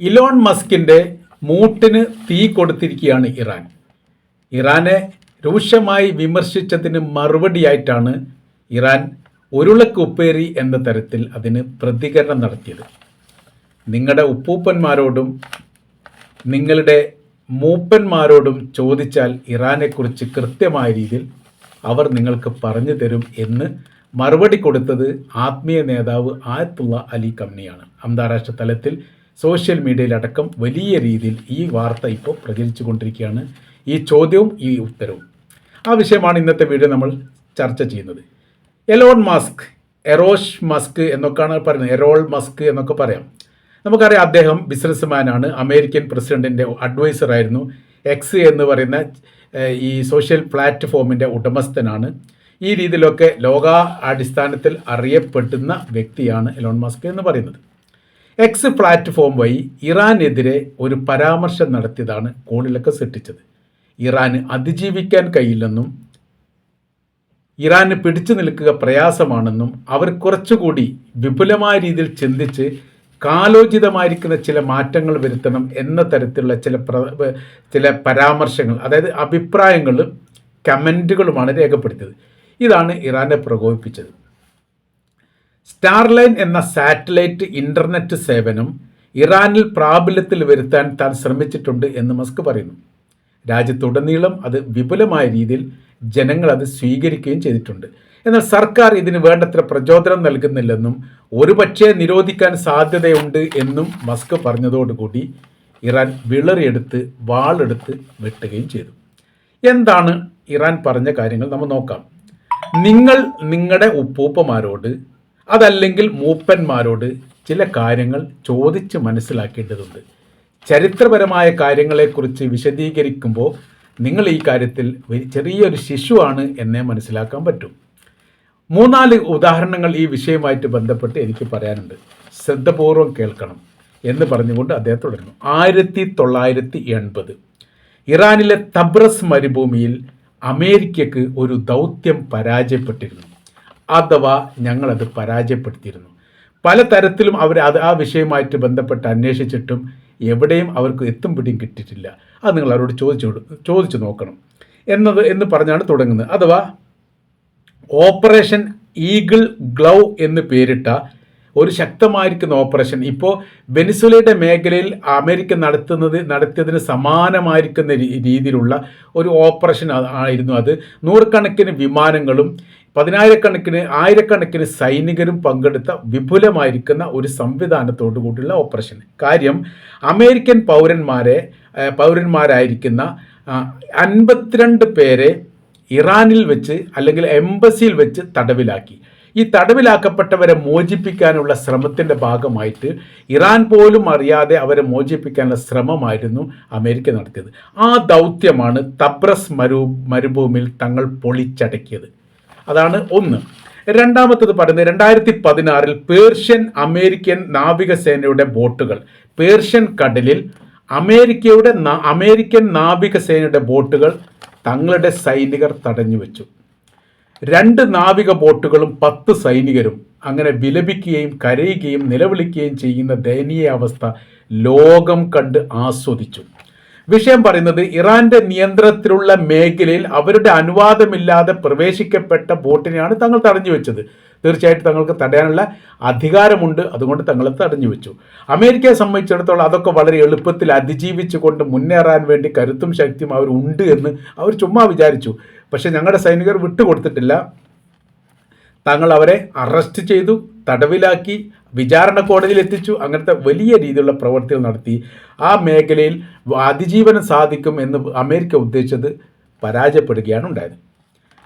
Elon മസ്കിന്റെ മൂട്ടിന് തീ കൊടുത്തിരിക്കുകയാണ് ഇറാൻ. ഇറാനെ രൂക്ഷമായി വിമർശിച്ചതിന് മറുപടിയായിട്ടാണ് ഇറാൻ ഉരുളക്ക് ഉപ്പേരി എന്ന തരത്തിൽ അതിന് പ്രതികരണം നടത്തിയത്. നിങ്ങളുടെ ഉപ്പൂപ്പന്മാരോടും നിങ്ങളുടെ മൂപ്പന്മാരോടും ചോദിച്ചാൽ ഇറാനെക്കുറിച്ച് കൃത്യമായ രീതിയിൽ അവർ നിങ്ങൾക്ക് പറഞ്ഞു തരും എന്ന് മറുപടി കൊടുത്തത് ആത്മീയ നേതാവ് ആയത്തുള്ള അലി കമ്നിയാണ് അന്താരാഷ്ട്ര തലത്തിൽ സോഷ്യൽ മീഡിയയിലടക്കം വലിയ രീതിയിൽ ഈ വാർത്ത ഇപ്പോൾ പ്രചരിച്ചു കൊണ്ടിരിക്കുകയാണ് ഈ ചോദ്യവും ഈ ഉത്തരവും. ആ വിഷയമാണ് ഇന്നത്തെ വീഡിയോ നമ്മൾ ചർച്ച ചെയ്യുന്നത്. എലോൺ മസ്ക് എറോഷ് മസ്ക് എന്നൊക്കെയാണ് പറയുന്നത്. എറോൾ മസ്ക് എന്നൊക്കെ പറയാം. നമുക്കറിയാം അദ്ദേഹം ബിസിനസ്മാനാണ്. അമേരിക്കൻ പ്രസിഡന്റിന്റെ അഡ്വൈസർ ആയിരുന്നു എക്സ് എന്ന് പറയുന്ന ഈ സോഷ്യൽ പ്ലാറ്റ്ഫോമിന്റെ ഉടമസ്ഥനാണ്. ഈ രീതിയിലൊക്കെ ലോകാടിസ്ഥാനത്തിൽ അറിയപ്പെടുന്ന വ്യക്തിയാണ് എലോൺ മസ്ക് എന്ന് പറയുന്നത്. എക്സ് പ്ലാറ്റ്ഫോം വഴി ഇറാനെതിരെ ഒരു പരാമർശം നടത്തിയതാണ് കോണിലൊക്കെ സൃഷ്ടിച്ചത്. ഇറാന് അതിജീവിക്കാൻ കഴിയില്ലെന്നും ഇറാന് പിടിച്ചു നിൽക്കുക പ്രയാസമാണെന്നും അവർ കുറച്ചുകൂടി വിപുലമായ രീതിയിൽ ചിന്തിച്ച് കാലോചിതമായിരിക്കുന്ന ചില മാറ്റങ്ങൾ വരുത്തണം എന്ന തരത്തിലുള്ള ചില ചില പരാമർശങ്ങൾ അതായത് അഭിപ്രായങ്ങളും കമന്റുകളുമാണ് രേഖപ്പെടുത്തിയത്. ഇതാണ് ഇറാനെ പ്രകോപിപ്പിച്ചത്. സ്റ്റാർലൈൻ എന്ന സാറ്റലൈറ്റ് ഇന്റർനെറ്റ് സേവനം ഇറാനിൽ പ്രാബല്യത്തിൽ വരുത്താൻ താൻ ശ്രമിച്ചിട്ടുണ്ട് എന്ന് മസ്ക് പറയുന്നു. രാജ്യത്തുടനീളം അത് വിപുലമായ രീതിയിൽ ജനങ്ങൾ അത് സ്വീകരിക്കുകയും ചെയ്തിട്ടുണ്ട്. എന്നാൽ സർക്കാർ ഇതിന് വേണ്ടത്ര പ്രചോദനം നൽകുന്നില്ലെന്നും ഒരുപക്ഷെ നിരോധിക്കാൻ സാധ്യതയുണ്ട് എന്നും മസ്ക് പറഞ്ഞതോടുകൂടി ഇറാൻ വിളറിയെടുത്ത് വാളെടുത്ത് വെട്ടുകയും ചെയ്തു. എന്താണ് ഇറാൻ പറഞ്ഞ കാര്യങ്ങൾ നമ്മൾ നോക്കാം. നിങ്ങൾ നിങ്ങളുടെ ഉപ്പൂപ്പമാരോട് അതല്ലെങ്കിൽ മൂപ്പന്മാരോട് ചില കാര്യങ്ങൾ ചോദിച്ച് മനസ്സിലാക്കേണ്ടതുണ്ട്. ചരിത്രപരമായ കാര്യങ്ങളെക്കുറിച്ച് വിശദീകരിക്കുമ്പോൾ നിങ്ങൾ ഈ കാര്യത്തിൽ ചെറിയൊരു ശിശുവാണ് എന്നെ മനസ്സിലാക്കാൻ പറ്റും. മൂന്നാൽ ഉദാഹരണങ്ങൾ ഈ വിഷയവുമായിട്ട് ബന്ധപ്പെട്ട് എനിക്ക് പറയാനുണ്ട്. ശ്രദ്ധപൂർവം കേൾക്കണം എന്ന് പറഞ്ഞുകൊണ്ട് അദ്ദേഹം തുടരുന്നു. ആയിരത്തി തൊള്ളായിരത്തി എൺപത് ഇറാനിലെ തബ്രസ് മരുഭൂമിയിൽ അമേരിക്കക്ക് ഒരു ദൗത്യം പരാജയപ്പെട്ടിരുന്നു. അഥവാ ഞങ്ങളത് പരാജയപ്പെടുത്തിയിരുന്നു. പലതരത്തിലും അവർ അത് ആ വിഷയമായിട്ട് ബന്ധപ്പെട്ട് അന്വേഷിച്ചിട്ടും എവിടെയും അവർക്ക് എത്തും പിടിയും കിട്ടിയിട്ടില്ല. അത് നിങ്ങൾ അവരോട് ചോദിച്ചു ചോദിച്ചു നോക്കണം. എന്നത് എന്ന് പറഞ്ഞാണ് തുടങ്ങുന്നത്. അഥവാ ഓപ്പറേഷൻ ഈഗിൾ ഗ്ലൗ എന്ന് പേരിട്ട ഒരു ശക്തമായിരിക്കുന്ന ഓപ്പറേഷൻ. ഇപ്പോൾ വെനിസുലയുടെ മേഖലയിൽ അമേരിക്ക നടത്തുന്നത് നടത്തിയതിന് സമാനമായിരിക്കുന്ന രീതിയിലുള്ള ഒരു ഓപ്പറേഷൻ ആയിരുന്നു അത്. നൂറുകണക്കിന് വിമാനങ്ങളും പതിനായിരക്കണക്കിന് ആയിരക്കണക്കിന് സൈനികരും പങ്കെടുത്ത വിപുലമായിരിക്കുന്ന ഒരു സംവിധാനത്തോടു കൂടിയുള്ള ഓപ്പറേഷൻ. കാര്യം അമേരിക്കൻ പൗരന്മാരെ പൗരന്മാരായിരിക്കുന്ന അൻപത്തിരണ്ട് പേരെ ഇറാനിൽ വെച്ച് അല്ലെങ്കിൽ എംബസിയിൽ വെച്ച് തടവിലാക്കി. ഈ തടവിലാക്കപ്പെട്ടവരെ മോചിപ്പിക്കാനുള്ള ശ്രമത്തിന്റെ ഭാഗമായിട്ട് ഇറാൻ പോലും അറിയാതെ അവരെ മോചിപ്പിക്കാനുള്ള ശ്രമമായിരുന്നു അമേരിക്ക നടത്തിയത്. ആ ദൗത്യമാണ് തബ്രസ് മരു മരുഭൂമിയിൽ തങ്ങൾ പൊളിച്ചടക്കിയത്. അതാണ് ഒന്ന്. രണ്ടാമത്തത് പറയുന്നത് രണ്ടായിരത്തി പതിനാറിൽ പേർഷ്യൻ അമേരിക്കൻ നാവികസേനയുടെ ബോട്ടുകൾ. പേർഷ്യൻ കടലിൽ അമേരിക്കയുടെ അമേരിക്കൻ നാവികസേനയുടെ ബോട്ടുകൾ തങ്ങളുടെ സൈനികർ തടഞ്ഞു വെച്ചു. രണ്ട് നാവിക ബോട്ടുകളും പത്ത് സൈനികരും അങ്ങനെ വിലപിക്കുകയും കരയുകയും നിലവിളിക്കുകയും ചെയ്യുന്ന ദയനീയ അവസ്ഥ ലോകം കണ്ട് ആസ്വദിച്ചു. വിഷയം പറയുന്നത് ഇറാന്റെ നിയന്ത്രണത്തിലുള്ള മേഖലയിൽ അവരുടെ അനുവാദമില്ലാതെ പ്രവേശിക്കപ്പെട്ട ബോട്ടിനെയാണ് തങ്ങൾ തടഞ്ഞു വെച്ചത്. തീർച്ചയായിട്ടും തങ്ങൾക്ക് തടയാനുള്ള അധികാരമുണ്ട്. അതുകൊണ്ട് തങ്ങൾ തടഞ്ഞു വെച്ചു. അമേരിക്കയെ സംബന്ധിച്ചിടത്തോളം അതൊക്കെ വളരെ എളുപ്പത്തിൽ അതിജീവിച്ചുകൊണ്ട് മുന്നേറാൻ വേണ്ടി കരുത്തും ശക്തിയും അവർ ഉണ്ട് എന്ന് അവർ ചുമ്മാ വിചാരിച്ചു. പക്ഷെ ഞങ്ങളുടെ സൈനികർ വിട്ടുകൊടുത്തിട്ടില്ല. തങ്ങൾ അവരെ അറസ്റ്റ് ചെയ്തു തടവിലാക്കി. വിചാരണ കോടതിയിൽ എത്തിച്ചു. അങ്ങനത്തെ വലിയ രീതിയിലുള്ള പ്രവർത്തികൾ നടത്തി. ആ മേഖലയിൽ അതിജീവനം സാധിക്കും എന്ന് അമേരിക്ക ഉദ്ദേശിച്ചത് പരാജയപ്പെടുകയാണ് ഉണ്ടായത്.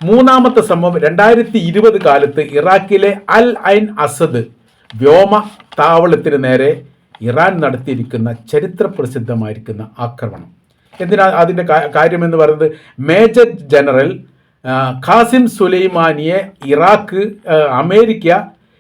മൂന്നാമത്തെ സംഭവം രണ്ടായിരത്തി ഇരുപത് കാലത്ത് ഇറാഖിലെ അൽ ഐൻ അസദ് വ്യോമ താവളത്തിന് നേരെ ഇറാൻ നടത്തിയിരിക്കുന്ന ചരിത്ര പ്രസിദ്ധമായിരിക്കുന്ന ആക്രമണം. എന്തിനാ അതിന്റെ കാര്യം കാര്യമെന്ന് പറയുന്നത്? മേജർ ജനറൽ ഖാസിം സുലൈമാനിയെ ഇറാഖ് അമേരിക്ക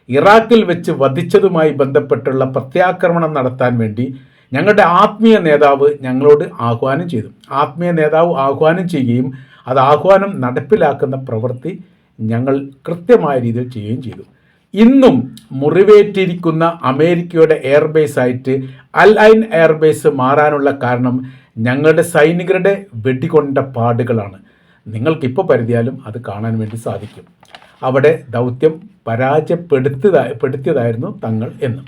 ഇറാഖിൽ വെച്ച് വധിച്ചതുമായി ബന്ധപ്പെട്ടുള്ള പ്രത്യാക്രമണം നടത്താൻ വേണ്ടി ഞങ്ങളുടെ ആത്മീയ നേതാവ് ഞങ്ങളോട് ആഹ്വാനം ചെയ്തു. ആത്മീയ നേതാവ് ആഹ്വാനം ചെയ്യുകയും അത് ആഹ്വാനം നടപ്പിലാക്കുന്ന പ്രവൃത്തി ഞങ്ങൾ കൃത്യമായ രീതിയിൽ ചെയ്യുകയും ചെയ്തു. ഇന്നും മുറിവേറ്റിരിക്കുന്ന അമേരിക്കയുടെ എയർബേസ് ആയിട്ട് അൽ ഐൻ എയർബേസ് മാറാനുള്ള കാരണം ഞങ്ങളുടെ സൈനികരുടെ വെടികൊണ്ട പാടുകളാണ്. നിങ്ങൾക്കിപ്പോൾ പരിധിയാലും അത് കാണാൻ വേണ്ടി സാധിക്കും. അവിടെ ദൗത്യം പരാജയപ്പെടുത്തിയതായിരുന്നു പെടുത്തിയതായിരുന്നു തങ്ങൾ എന്ന്.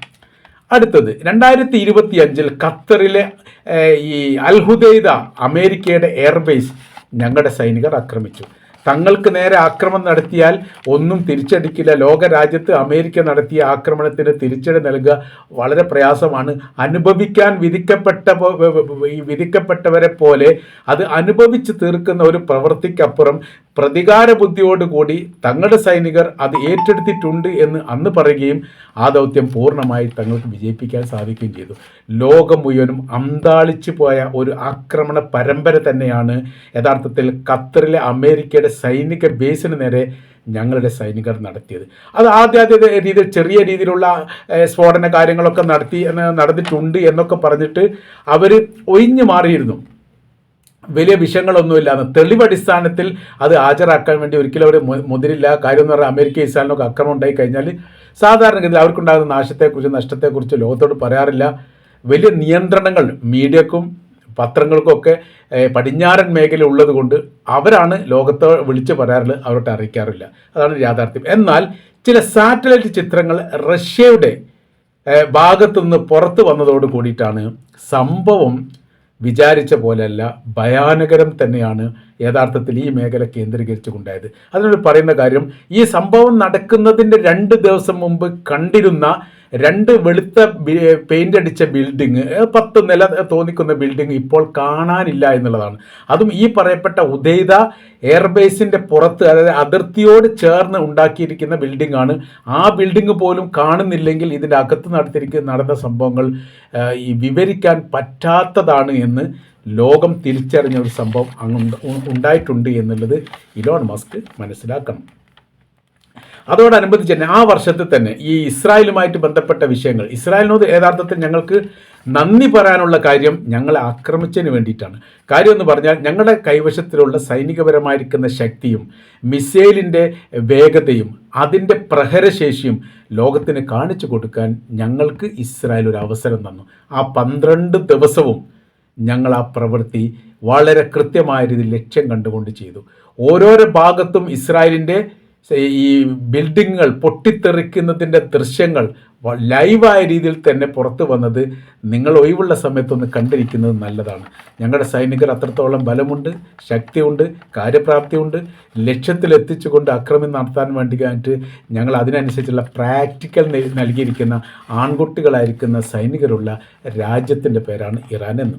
അടുത്തത് രണ്ടായിരത്തി ഇരുപത്തി അഞ്ചിൽ ഖത്തറിലെ ഈ അൽഹുദൈദ അമേരിക്കയുടെ എയർബേസ് ഞങ്ങളുടെ സൈനികർ ആക്രമിച്ചു. തങ്ങൾക്ക് നേരെ ആക്രമണം നടത്തിയാൽ ഒന്നും തിരിച്ചടിക്കില്ല. ലോകരാജ്യത്ത് അമേരിക്ക നടത്തിയ ആക്രമണത്തിന് തിരിച്ചടി നൽകുക വളരെ പ്രയാസമാണ്. അനുഭവിക്കാൻ വിധിക്കപ്പെട്ട വിധിക്കപ്പെട്ടവരെ പോലെ അത് അനുഭവിച്ച് തീർക്കുന്ന ഒരു പ്രവൃത്തിക്കപ്പുറം പ്രതികാര ബുദ്ധിയോടുകൂടി തങ്ങളുടെ സൈനികർ അത് ഏറ്റെടുത്തിട്ടുണ്ട് എന്ന് അന്ന് പറയുകയും ആ ദൗത്യം പൂർണമായി തങ്ങൾക്ക് വിജയിപ്പിക്കാൻ സാധിക്കുകയും ചെയ്തു. ലോകം മുഴുവനും അന്താളിച്ചു പോയ ഒരു ആക്രമണ പരമ്പര തന്നെയാണ്. യഥാർത്ഥത്തിൽ ഖത്തറിലെ അമേരിക്കയുടെ സൈനിക ബേസിന് നേരെ ഞങ്ങളുടെ സൈനികർ നടത്തിയത്. അത് ആദ്യാദ്യ ആദ്യ രീതിയിൽ ചെറിയ രീതിയിലുള്ള സ്ഫോടന കാര്യങ്ങളൊക്കെ നടത്തി നടന്നിട്ടുണ്ട് എന്നൊക്കെ പറഞ്ഞിട്ട് അവർ ഒഴിഞ്ഞു മാറിയിരുന്നു. വലിയ വിഷയങ്ങളൊന്നുമില്ലാന്ന്. തെളിവടിസ്ഥാനത്തിൽ അത് ഹാജരാക്കാൻ വേണ്ടി ഒരിക്കലും അവർ മുതിരില്ല. കാര്യം എന്ന് പറഞ്ഞാൽ അമേരിക്ക ഇസ്രായേലിനൊക്കെ ആക്രമണം ഉണ്ടായി കഴിഞ്ഞാൽ സാധാരണഗതിയിൽ അവർക്കുണ്ടാകുന്ന നാശത്തെക്കുറിച്ച് നഷ്ടത്തെക്കുറിച്ച് ലോകത്തോട് പറയാറില്ല. വലിയ നിയന്ത്രണങ്ങൾ മീഡിയക്കും പത്രങ്ങൾക്കൊക്കെ പടിഞ്ഞാറൻ മേഖല ഉള്ളത് കൊണ്ട് അവരാണ് ലോകത്തെ വിളിച്ച് പറയാറുള്ളത് അവരോട്ട് അറിയിക്കാറില്ല. അതാണ് യാഥാർത്ഥ്യം. എന്നാൽ ചില സാറ്റലൈറ്റ് ചിത്രങ്ങൾ റഷ്യയുടെ ഭാഗത്തുനിന്ന് പുറത്തു വന്നതോട് കൂടിയിട്ടാണ് സംഭവം വിചാരിച്ച പോലെയല്ല ഭയാനകരം തന്നെയാണ് യഥാർത്ഥത്തിൽ ഈ മേഖല കേന്ദ്രീകരിച്ചുകൊണ്ടായത്. അതിനോട് പറയുന്ന കാര്യം ഈ സംഭവം നടക്കുന്നതിന്റെ രണ്ട് ദിവസം മുമ്പ് കണ്ടിരുന്ന രണ്ട് വെളുത്ത പെയിന്റ് അടിച്ച ബിൽഡിങ് പത്ത് നില തോന്നിക്കുന്ന ബിൽഡിംഗ് ഇപ്പോൾ കാണാനില്ല എന്നുള്ളതാണ്. അതും ഈ പറയപ്പെട്ട ഉദയത എയർബേസിന്റെ പുറത്ത് അതായത് അതിർത്തിയോട് ചേർന്ന് ഉണ്ടാക്കിയിരിക്കുന്ന ബിൽഡിംഗ് ആണ്. ആ ബിൽഡിംഗ് പോലും കാണുന്നില്ലെങ്കിൽ ഇതിന്റെ അകത്ത് നടത്തിയിരിക്കുന്ന നടന്ന സംഭവങ്ങൾ ഈ വിവരിക്കാൻ പറ്റാത്തതാണ് എന്ന് ലോകം തിരിച്ചറിഞ്ഞ ഒരു സംഭവം അങ്ങ് ഉണ്ടായിട്ടുണ്ട് എന്നുള്ളത് ഇലോൺ മസ്ക് മനസ്സിലാക്കണം. അതോടനുബന്ധിച്ച് തന്നെ ആ വർഷത്തിൽ തന്നെ ഈ ഇസ്രായേലുമായിട്ട് ബന്ധപ്പെട്ട വിഷയങ്ങൾ ഇസ്രായേലിനോട് യഥാർത്ഥത്തിൽ ഞങ്ങൾക്ക് നന്ദി പറയാനുള്ള കാര്യം ഞങ്ങളെ ആക്രമിച്ചതിന് വേണ്ടിയിട്ടാണ്. കാര്യം എന്ന് പറഞ്ഞാൽ ഞങ്ങളുടെ കൈവശത്തിലുള്ള സൈനികപരമായിരിക്കുന്ന ശക്തിയും മിസൈലിന്റെ വേഗതയും അതിന്റെ പ്രഹരശേഷിയും ലോകത്തിന് കാണിച്ചു കൊടുക്കാൻ ഞങ്ങൾക്ക് ഇസ്രായേൽ ഒരു അവസരം തന്നു. ആ പന്ത്രണ്ട് ദിവസവും ഞങ്ങൾ ആ പ്രവൃത്തി വളരെ കൃത്യമായ രീതിയിൽ ലക്ഷ്യം കണ്ടുകൊണ്ട് ചെയ്തു. ഓരോരോ ഭാഗത്തും ഇസ്രായേലിന്റെ ഈ ബിൽഡിങ്ങുകൾ പൊട്ടിത്തെറിക്കുന്നതിന്റെ ദൃശ്യങ്ങൾ ലൈവായ രീതിയിൽ തന്നെ പുറത്തു വന്നത് നിങ്ങൾ ഒഴിവുള്ള സമയത്തൊന്ന് കണ്ടിരിക്കുന്നത് നല്ലതാണ്. ഞങ്ങളുടെ സൈനികർ അത്രത്തോളം ബലമുണ്ട് ശക്തിയുണ്ട് കാര്യപ്രാപ്തിയുണ്ട്. ലക്ഷ്യത്തിലെത്തിച്ചുകൊണ്ട് അക്രമം നടത്താൻ വേണ്ടിയിട്ട് ഞങ്ങൾ അതിനനുസരിച്ചുള്ള പ്രാക്ടിക്കൽ നൽകിയിരിക്കുന്ന ആൺകുട്ടികളായിരിക്കുന്ന സൈനികരുള്ള രാജ്യത്തിന്റെ പേരാണ് ഇറാൻ എന്ന്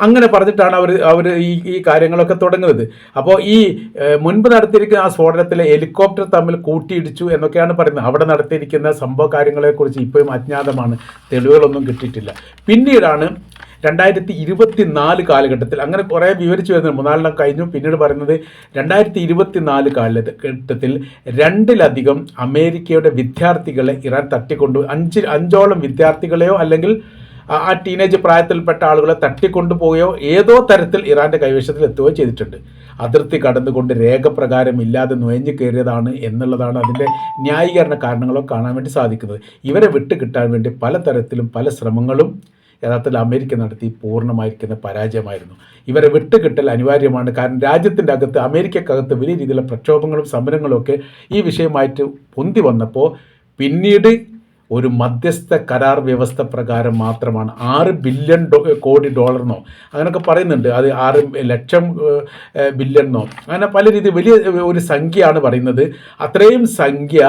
അങ്ങനെ പറഞ്ഞിട്ടാണ് അവർ അവർ ഈ ഈ കാര്യങ്ങളൊക്കെ തുടങ്ങുന്നത്. അപ്പോൾ ഈ മുൻപ് നടത്തിയിരിക്കുന്ന ആ സ്ഫോടനത്തിലെ ഹെലികോപ്റ്റർ തമ്മിൽ കൂട്ടിയിടിച്ചു എന്നൊക്കെയാണ് പറയുന്നത്. അവിടെ നടത്തിയിരിക്കുന്ന സംഭവ കാര്യങ്ങളെക്കുറിച്ച് ഇപ്പോഴും അജ്ഞാതമാണ്. തെളിവുകളൊന്നും കിട്ടിയിട്ടില്ല. പിന്നീടാണ് രണ്ടായിരത്തി ഇരുപത്തി നാല് കാലഘട്ടത്തിൽ അങ്ങനെ കുറേ വിവരിച്ചു വരുന്നത് മൂന്നാലെണ്ണം കഴിഞ്ഞു. പിന്നീട് പറയുന്നത് രണ്ടായിരത്തി ഇരുപത്തി നാല് കാലഘട്ടത്തിൽ രണ്ടിലധികം അമേരിക്കയുടെ വിദ്യാർത്ഥികളെ ഇറാൻ തട്ടിക്കൊണ്ടു. അഞ്ച് അഞ്ചോളം വിദ്യാർത്ഥികളെയോ അല്ലെങ്കിൽ ആ- ടീനേജ് പ്രായത്തിൽപ്പെട്ട ആളുകളെ തട്ടിക്കൊണ്ടുപോവുകയോ ഏതോ തരത്തിൽ ഇറാന്റെ കൈവശത്തിൽ എത്തുകയോ ചെയ്തിട്ടുണ്ട്. അതിർത്തി കടന്നുകൊണ്ട് രേഖപ്രകാരം ഇല്ലാതെ നുഴഞ്ഞു കയറിയതാണ് എന്നുള്ളതാണ് അതിന്റെ ന്യായീകരണ കാരണങ്ങളോ കാണാൻ വേണ്ടി സാധിക്കുന്നത്. ഇവരെ വിട്ട് കിട്ടാൻ വേണ്ടി പലതരത്തിലും പല ശ്രമങ്ങളും യഥാർത്ഥത്തിൽ അമേരിക്ക നടത്തി പൂർണമായിരിക്കുന്ന പരാജയമായിരുന്നു. ഇവരെ വിട്ടുകിട്ടൽ അനിവാര്യമാണ്. കാരണം രാജ്യത്തിന്റെ അകത്ത് അമേരിക്കക്കകത്ത് വലിയ രീതിയിലുള്ള പ്രക്ഷോഭങ്ങളും സമരങ്ങളും ഒക്കെ ഈ വിഷയമായിട്ട് പൊന്തി വന്നപ്പോൾ പിന്നീട് ഒരു മധ്യസ്ഥ കരാർ വ്യവസ്ഥ പ്രകാരം മാത്രമാണ് ആറ് ബില്യൺ കോടി ഡോളറിനോ. അങ്ങനെയൊക്കെ പറയുന്നുണ്ട്. അത് ആറ് ലക്ഷം ബില്യണോ അങ്ങനെ പല രീതി വലിയ ഒരു സംഖ്യയാണ് പറയുന്നത്. അത്രയും സംഖ്യ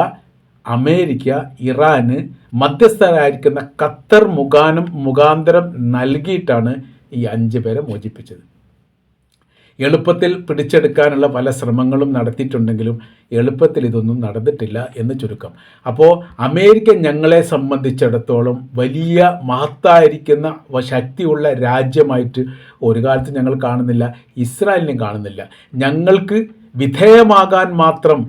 അമേരിക്ക ഇറാന് മധ്യസ്ഥരായിരിക്കുന്ന ഖത്തർ മുഖാനം മുഖാന്തരം നൽകിയിട്ടാണ് ഈ അഞ്ച് പേരെ മോചിപ്പിച്ചത്. എളുപ്പത്തിൽ പിടിച്ചെടുക്കാനുള്ള പല ശ്രമങ്ങളും നടത്തിയിട്ടുണ്ടെങ്കിലും എളുപ്പത്തിൽ ഇതൊന്നും നടന്നിട്ടില്ല എന്ന് ചുരുക്കം. അപ്പോൾ അമേരിക്ക ഞങ്ങളെ സംബന്ധിച്ചിടത്തോളം വലിയ മഹത്തായിരിക്കുന്ന ശക്തിയുള്ള രാജ്യമായിട്ട് ഒരു കാലത്ത് ഞങ്ങൾ കാണുന്നില്ല ഇസ്രായേലിനും കാണുന്നില്ല. ഞങ്ങൾക്ക് വിധേയമാകാൻ മാത്രം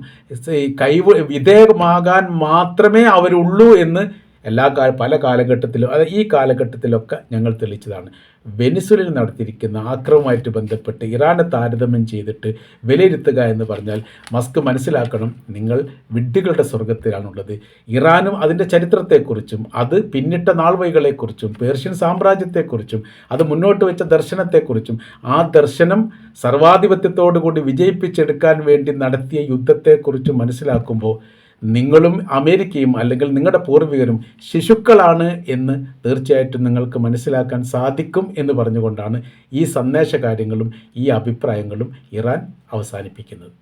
കൈവ് വിധേയമാകാൻ മാത്രമേ അവരുള്ളൂ എന്ന് എല്ലാ കാ പല കാലഘട്ടത്തിലും അത് ഈ കാലഘട്ടത്തിലൊക്കെ ഞങ്ങൾ തെളിയിച്ചതാണ് വെനിസുലിൽ നടത്തിയിരിക്കുന്ന ആക്രമമായിട്ട് ബന്ധപ്പെട്ട് ഇറാനെ താരതമ്യം ചെയ്തിട്ട് വിലയിരുത്തുക എന്ന് പറഞ്ഞാൽ മസ്ക് മനസ്സിലാക്കണം നിങ്ങൾ വിഡ്ഢികളുടെ സ്വർഗത്തിലാണുള്ളത് ഇറാനും അതിന്റെ ചരിത്രത്തെക്കുറിച്ചും അത് പിന്നിട്ട നാൾവഴികളെക്കുറിച്ചും പേർഷ്യൻ സാമ്രാജ്യത്തെക്കുറിച്ചും അത് മുന്നോട്ട് വെച്ച ദർശനത്തെക്കുറിച്ചും ആ ദർശനം സർവാധിപത്യത്തോടുകൂടി വിജയിപ്പിച്ചെടുക്കാൻ വേണ്ടി നടത്തിയ യുദ്ധത്തെക്കുറിച്ചും മനസ്സിലാക്കുമ്പോൾ നിങ്ങളും അമേരിക്കയും അല്ലെങ്കിൽ നിങ്ങളുടെ പൂർവികരും ശിശുക്കളാണ് എന്ന് തീർച്ചയായിട്ടും നിങ്ങൾക്ക് മനസ്സിലാക്കാൻ സാധിക്കും എന്ന് പറഞ്ഞുകൊണ്ടാണ് ഈ സന്ദേശ കാര്യങ്ങളും ഈ അഭിപ്രായങ്ങളും ഇറാൻ അവസാനിപ്പിക്കുന്നത്.